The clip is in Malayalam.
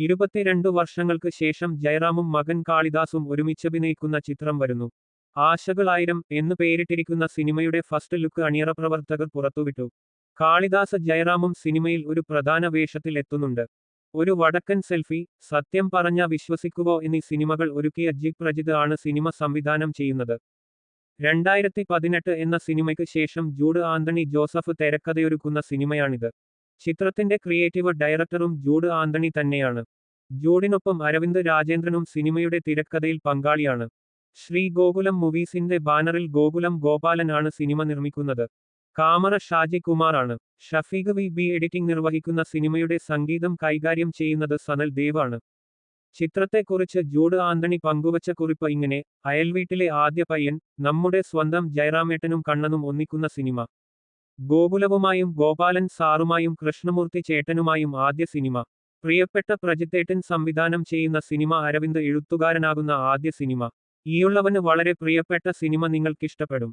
ഇരുപത്തിരണ്ട് വർഷങ്ങൾക്ക് ശേഷം ജയറാമും മകൻ കാളിദാസും ഒരുമിച്ചഭിനയിക്കുന്ന ചിത്രം വരുന്നു. ആശകളായിരം എന്ന് പേരിട്ടിരിക്കുന്ന സിനിമയുടെ ഫസ്റ്റ് ലുക്ക് അണിയറ പ്രവർത്തകർ പുറത്തുവിട്ടു. കാളിദാസ ജയറാമും സിനിമയിൽ ഒരു പ്രധാന വേഷത്തിൽ എത്തുന്നുണ്ട്. ഒരു വടക്കൻ സെൽഫി സത്യം പറഞ്ഞ വിശ്വസിക്കുവോ എന്നീ സിനിമകൾ ഒരുക്കിയ ജി പ്രജിത് ആണ് സിനിമ സംവിധാനം ചെയ്യുന്നത്. രണ്ടായിരത്തി പതിനെട്ട് എന്ന സിനിമയ്ക്ക് ശേഷം ജൂഡ് ആന്റണി ജോസഫ് തിരക്കഥയൊരുക്കുന്ന സിനിമയാണിത്. ചിത്രത്തിന്റെ ക്രിയേറ്റീവ് ഡയറക്ടറും ജൂഡ് ആന്റണി തന്നെയാണ്. ജൂഡിനൊപ്പം അരവിന്ദ് രാജേന്ദ്രനും സിനിമയുടെ തിരക്കഥയിൽ പങ്കാളിയാണ്. ശ്രീ ഗോകുലം മൂവീസിന്റെ ബാനറിൽ ഗോകുലം ഗോപാലനാണ് സിനിമ നിർമ്മിക്കുന്നത്. കാമറ ഷാജി കുമാറാണ്. ഷഫീഖ് വി. ബി. എഡിറ്റിംഗ് നിർവഹിക്കുന്ന സിനിമയുടെ സംഗീതം കൈകാര്യം ചെയ്യുന്നത് സനൽ ദേവാണ്. ചിത്രത്തെക്കുറിച്ച് ജൂഡ് ആന്റണി പങ്കുവച്ച കുറിപ്പ് ഇങ്ങനെ അയൽവീട്ടിലെ ആദ്യ പയ്യൻ നമ്മുടെ സ്വന്തം ജയറാമേട്ടനും കണ്ണനും ഒന്നിക്കുന്ന സിനിമ. ഗോകുലവുമായും ഗോപാലൻ സാറുമായും കൃഷ്ണമൂർത്തി ചേട്ടനുമായും ആദ്യ സിനിമ. പ്രിയപ്പെട്ട പ്രജിത്തേട്ടൻ സംവിധാനം ചെയ്യുന്ന സിനിമ അരവിന്ദ് എഴുത്തുകാരനാകുന്ന ആദ്യ സിനിമ. ഈയുള്ളവന് വളരെ പ്രിയപ്പെട്ട സിനിമ നിങ്ങൾക്കിഷ്ടപ്പെടും.